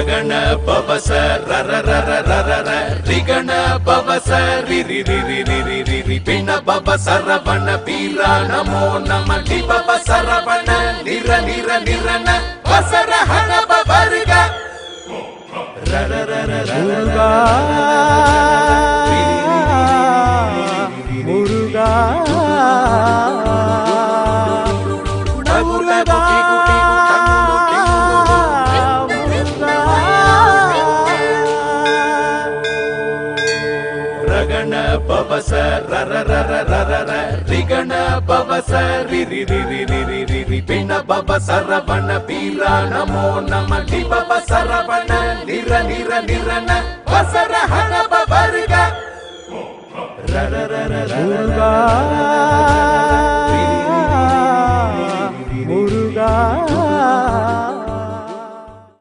ரகண பவச ரர ரர ரர ர ரிகண பவச ரிரி ரிரி ரிரி ரிரி பிண பவ சரவண பீரா நமோ நம டி பவ சரவண நிர நிர நிரன வசர ஹண பபருக ரர ரர முருகா முருகா முருகா ரகண பவச ரர ரர ரர ர ரிகண பவச ரிரி ரிரி ரிரி ரிரி பிண பப சரவண பீரா நமோ நம டிபப சரவண நிர நிர நிரன வசர ஹன பவருக ரர ரர ரர முருகா